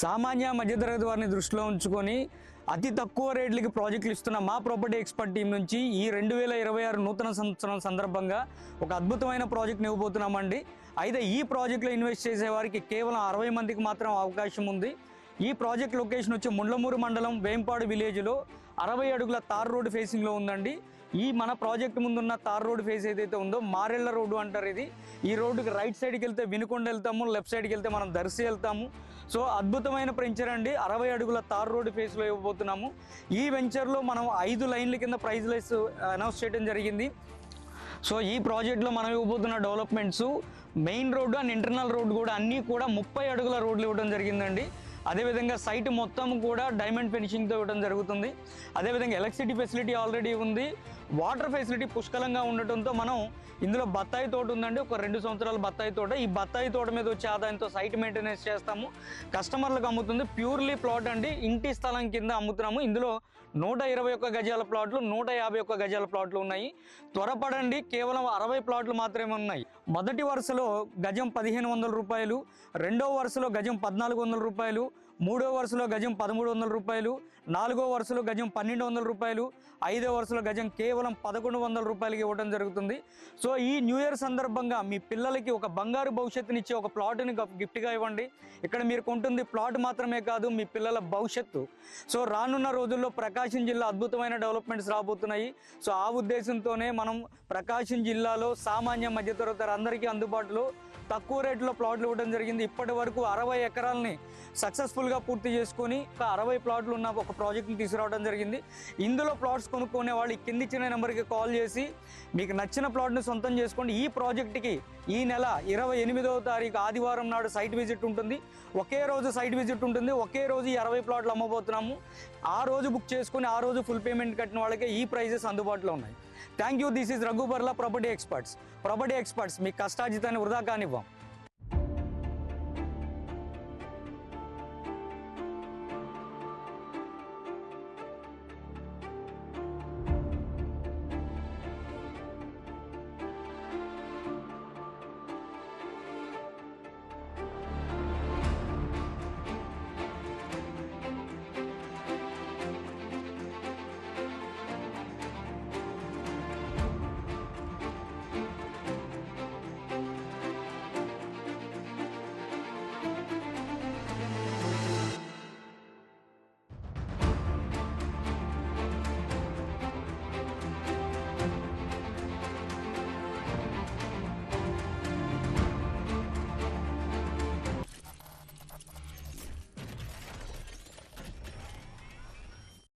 సామాన్య మధ్యతరగతి వారిని దృష్టిలో ఉంచుకొని అతి తక్కువ రేట్లకి ప్రాజెక్టులు ఇస్తున్న మా ప్రాపర్టీ ఎక్స్పర్ట్ టీం నుంచి ఈ రెండు వేల ఇరవై ఆరు నూతన సంవత్సరం సందర్భంగా ఒక అద్భుతమైన ప్రాజెక్ట్ని ఇవ్వబోతున్నామండి అయితే ఈ ప్రాజెక్ట్లో ఇన్వెస్ట్ చేసే వారికి కేవలం అరవై మందికి మాత్రం అవకాశం ఉంది. ఈ ప్రాజెక్ట్ లొకేషన్ వచ్చి ముండ్లమూరు మండలం వేంపాడు విలేజ్లో అరవై అడుగుల తార్ రోడ్ ఫేసింగ్లో ఉందండి. ఈ మన ప్రాజెక్ట్ ముందున్న తార్ రోడ్ ఫేస్ ఏదైతే ఉందో మారెళ్ళ రోడ్డు అంటారు ఇది. ఈ రోడ్డుకి రైట్ సైడ్కి వెళ్తే వినుకొండ వెళ్తాము లెఫ్ట్ సైడ్కి వెళ్తే మనం దర్శి వెళ్తాము. సో అద్భుతమైన వెంచర్ అండి. అరవై అడుగుల తార్ రోడ్ ఫేస్లో ఇవ్వబోతున్నాము. ఈ వెంచర్లో మనం ఐదు లైన్ల కింద ప్రైజ్ లెస్ అనౌన్స్ చేయడం జరిగింది. సో ఈ ప్రాజెక్ట్లో మనం ఇవ్వబోతున్న developments main road and internal road కూడా అన్నీ కూడా ముప్పై అడుగుల రోడ్లు ఇవ్వడం జరిగిందండి. అదేవిధంగా సైట్ మొత్తం కూడా డైమండ్ ఫినిషింగ్తో ఇవ్వడం జరుగుతుంది. అదేవిధంగా ఎలక్ట్రిసిటీ ఫెసిలిటీ ఆల్రెడీ ఉంది. వాటర్ ఫెసిలిటీ పుష్కలంగా ఉండటంతో మనం ఇందులో బత్తాయి తోట ఉందండి. ఒక రెండు సంవత్సరాల బత్తాయి తోట. ఈ బత్తాయి తోట మీద వచ్చే ఆదాయంతో సైట్ మెయింటెనెన్స్ చేస్తాము. కస్టమర్లకు అమ్ముతుంది. ప్యూర్లీ ప్లాట్ అండి. ఇంటి స్థలం కింద అమ్ముతున్నాము. ఇందులో నూట ఇరవై ఒక్క గజాల ప్లాట్లు నూట యాభై ఒక్క గజాల ప్లాట్లు ఉన్నాయి. త్వరపడండి. కేవలం అరవై ప్లాట్లు మాత్రమే ఉన్నాయి. మొదటి వరుసలో గజం పదిహేను వందల రూపాయలు రెండో వరుసలో గజం పద్నాలుగు వందల రూపాయలు మూడో వరుసలో గజం పదమూడు వందల రూపాయలు నాలుగో వరుసలో గజం పన్నెండు వందల రూపాయలు ఐదో వరుసలో గజం కేవలం పదకొండు వందల రూపాయలకి ఇవ్వడం జరుగుతుంది. సో ఈ న్యూ ఇయర్ సందర్భంగా మీ పిల్లలకి ఒక బంగారు భవిష్యత్తునిచ్చే ఒక ప్లాట్ని గిఫ్ట్గా ఇవ్వండి. ఇక్కడ మీరు కొంటుంది ప్లాట్ మాత్రమే కాదు మీ పిల్లల భవిష్యత్తు. సో రానున్న రోజుల్లో ప్రకాశం జిల్లా అద్భుతమైన డెవలప్మెంట్స్ రాబోతున్నాయి. సో ఆ ఉద్దేశంతోనే మనం ప్రకాశం జిల్లాలో సామాన్య మధ్యతరగతి అందరికీ అందుబాటులో తక్కువ రేట్లో ప్లాట్లు ఇవ్వడం జరిగింది. ఇప్పటి వరకు అరవై ఎకరాలని సక్సెస్ఫుల్గా పూర్తి చేసుకొని ఒక అరవై ప్లాట్లు ఉన్న ఒక ప్రాజెక్ట్ని తీసుకురావడం జరిగింది. ఇందులో ప్లాట్స్ కొనుక్కునే వాళ్ళు ఈ కింది ఇచ్చిన నెంబర్కి కాల్ చేసి మీకు నచ్చిన ప్లాట్ని సొంతం చేసుకోండి. ఈ ప్రాజెక్ట్కి ఈ నెల ఇరవై ఎనిమిదవ తారీఖు ఆదివారం నాడు సైట్ విజిట్ ఉంటుంది. ఒకే రోజు సైట్ విజిట్ ఉంటుంది. ఒకే రోజు ఈ అరవై ప్లాట్లు అమ్మబోతున్నాము. ఆ రోజు బుక్ చేసుకుని ఆ రోజు ఫుల్ పేమెంట్ కట్టిన వాళ్ళకే ఈ ప్రైజెస్ అందుబాటులో ఉన్నాయి. Thank you. దిస్ ఈజ్ రఘుబర్లా ప్రాపర్టీ ఎక్స్పర్ట్స్ ప్రాపర్టీ ఎక్స్పర్ట్స్ మీ కష్టాజితాన్ని వృధా కానివ్వం.